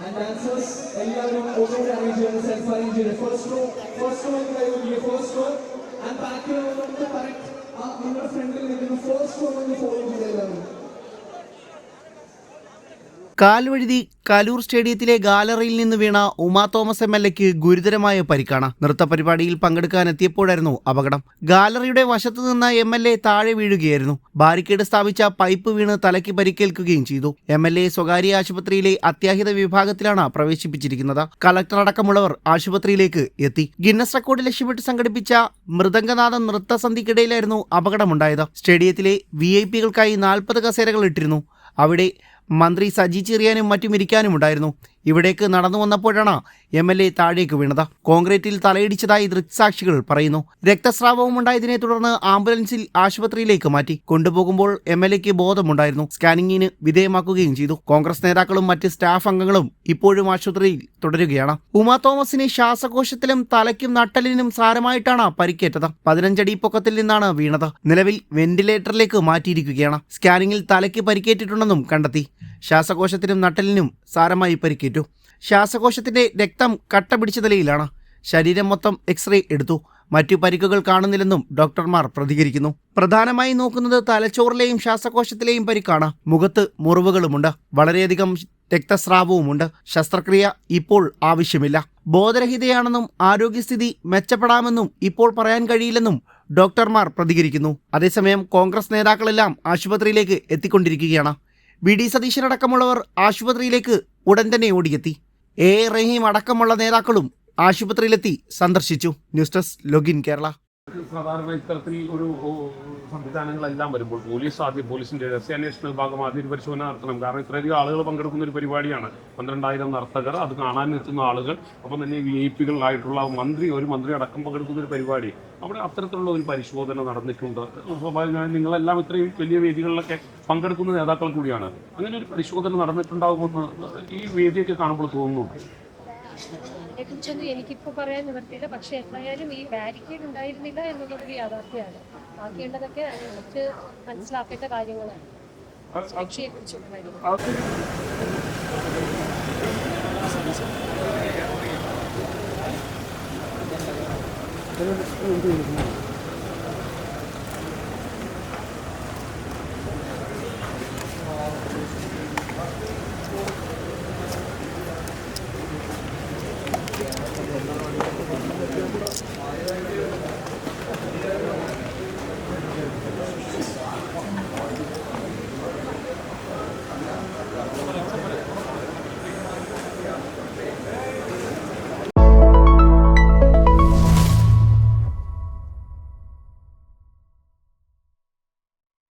And dancers, എല്ലാവരും okay arrange ചെയ്യുന്നത് self arrange ചെയ്ത് ഫസ്റ്റ് റോ ഫസ്റ്റ് റോ കഴിയുക ഫസ്റ്റ് റോ ആൻഡ് ബാക്കിൽ നമുക്ക് കറക്റ്റ് ആ നിങ്ങളുടെ ഫ്രണ്ടിൽ നിൽക്കുന്ന ഫസ്റ്റ് റോ ഒന്ന് ഫോളോ ചെയ്ത് എല്ലാവരും കാൽവഴുതി കലൂർ സ്റ്റേഡിയത്തിലെ ഗാലറിയിൽ നിന്ന് വീണ ഉമാ തോമസ് എം എൽ എക്ക് ഗുരുതരമായ പരിക്കാണ്. നൃത്ത പരിപാടിയിൽ പങ്കെടുക്കാനെത്തിയപ്പോഴായിരുന്നു അപകടം. ഗാലറിയുടെ വശത്തു നിന്ന് എം എൽ എ താഴെ വീഴുകയായിരുന്നു. ബാരിക്കേഡ് സ്ഥാപിച്ച പൈപ്പ് വീണ് തലയ്ക്ക് പരിക്കേൽക്കുകയും ചെയ്തു. എം എൽ എ സ്വകാര്യ ആശുപത്രിയിലെ അത്യാഹിത വിഭാഗത്തിലാണ് പ്രവേശിപ്പിച്ചിരിക്കുന്നത്. കളക്ടർ അടക്കമുള്ളവർ ആശുപത്രിയിലേക്ക് എത്തി. ഗിന്നസ് റെക്കോർഡ് ലക്ഷ്യമിട്ട് സംഘടിപ്പിച്ച മൃദംഗനാഥ നൃത്തസന്ധിക്കിടയിലായിരുന്നു അപകടമുണ്ടായത്. സ്റ്റേഡിയത്തിലെ വി ഐ പികൾക്കായി നാൽപ്പത് കസേരകൾ ഇട്ടിരുന്നു. അവിടെ മന്ത്രി സജി ചെറിയാനും മറ്റും ഇരിക്കാനുമുണ്ടായിരുന്നു. ഇവിടേക്ക് നടന്നു വന്നപ്പോഴാണ് എം എൽ എ താഴേക്ക് വീണത്. കോൺക്രീറ്റിൽ തലയിടിച്ചതായി ദൃക്സാക്ഷികൾ പറയുന്നു. രക്തസ്രാവവും ഉണ്ടായതിനെ തുടർന്ന് ആംബുലൻസിൽ ആശുപത്രിയിലേക്ക് മാറ്റി. കൊണ്ടുപോകുമ്പോൾ എം എൽ എക്ക് ബോധമുണ്ടായിരുന്നു. സ്കാനിങ്ങിന് വിധേയമാക്കുകയും ചെയ്തു. കോൺഗ്രസ് നേതാക്കളും മറ്റ് സ്റ്റാഫ് അംഗങ്ങളും ഇപ്പോഴും ആശുപത്രിയിൽ തുടരുകയാണ്. ഉമാ തോമസിന് ശ്വാസകോശത്തിലും തലയ്ക്കും നട്ടലിനും സാരമായിട്ടാണ് പരിക്കേറ്റത്. പതിനഞ്ചടി പൊക്കത്തിൽ നിന്നാണ് വീണത്. നിലവിൽ വെന്റിലേറ്ററിലേക്ക് മാറ്റിയിരിക്കുകയാണ്. സ്കാനിങ്ങിൽ തലയ്ക്ക് പരിക്കേറ്റിട്ടുണ്ടെന്നും കണ്ടെത്തി. ശ്വാസകോശത്തിനും നട്ടലിനും സാരമായി പരിക്കേറ്റു. ശ്വാസകോശത്തിന്റെ രക്തം കട്ട പിടിച്ച നിലയിലാണ്. ശരീരം മൊത്തം എക്സ്റേ എടുത്തു. മറ്റു പരിക്കുകൾ കാണുന്നില്ലെന്നും ഡോക്ടർമാർ പ്രതികരിക്കുന്നു. പ്രധാനമായി നോക്കുന്നത് തലച്ചോറിലെയും ശ്വാസകോശത്തിലെയും പരിക്കാണ്. മുഖത്ത് മുറിവുകളുമുണ്ട്. വളരെയധികം രക്തസ്രാവവുമുണ്ട്. ശസ്ത്രക്രിയ ഇപ്പോൾ ആവശ്യമില്ല. ബോധരഹിതയാണെന്നും ആരോഗ്യസ്ഥിതി മെച്ചപ്പെടാമെന്നും ഇപ്പോൾ പറയാൻ കഴിയില്ലെന്നും ഡോക്ടർമാർ പ്രതികരിക്കുന്നു. അതേസമയം കോൺഗ്രസ് നേതാക്കളെല്ലാം ആശുപത്രിയിലേക്ക് എത്തിക്കൊണ്ടിരിക്കുകയാണ്. വി ഡി സതീശനടക്കമുള്ളവർ ആശുപത്രിയിലേക്ക് ഉടൻ തന്നെ ഓടിയെത്തി. എ റഹീം അടക്കമുള്ള നേതാക്കളും ആശുപത്രിയിലെത്തി സന്ദർശിച്ചു. News desk login Kerala. സാധാരണ ഇത്തരത്തിൽ ഒരു സംവിധാനങ്ങളെല്ലാം വരുമ്പോൾ പോലീസ് ആദ്യം പോലീസിന്റെ രഹസ്യാന്വേഷണ വിഭാഗം ആദ്യം ഒരു പരിശോധന നടത്തണം. കാരണം ഇത്രയധികം ആളുകൾ പങ്കെടുക്കുന്ന ഒരു പരിപാടിയാണ്. പന്ത്രണ്ടായിരം നർത്തകർ അത് കാണാൻ എത്തുന്ന ആളുകൾ അപ്പം തന്നെ വി ഐ പികളായിട്ടുള്ള മന്ത്രി ഒരു മന്ത്രി അടക്കം പങ്കെടുക്കുന്ന ഒരു പരിപാടി. അവിടെ അത്തരത്തിലുള്ള ഒരു പരിശോധന നടന്നിട്ടുണ്ട്. സ്വാഭാവികമായും നിങ്ങളെല്ലാം ഇത്രയും വലിയ വേദികളിലൊക്കെ പങ്കെടുക്കുന്ന നേതാക്കൾ കൂടിയാണ്. അങ്ങനെ ഒരു പരിശോധന നടന്നിട്ടുണ്ടാകുമെന്ന് ഈ വേദിയൊക്കെ കാണുമ്പോൾ തോന്നുന്നു അതിനെക്കുറിച്ചൊന്നും എനിക്കിപ്പോൾ പറയാൻ നിവർത്തിയില്ല പക്ഷെ എന്തായാലും ഈ ബാരിക്കേഡ് ഉണ്ടായിരുന്നില്ല എന്നുള്ളതൊരു യാഥാർത്ഥ്യമാണ് ബാക്കിയുള്ളതൊക്കെ നമുക്ക് മനസ്സിലാക്കേണ്ട കാര്യങ്ങളാണ് സുരക്ഷയെക്കുറിച്ചുള്ള കാര്യങ്ങൾ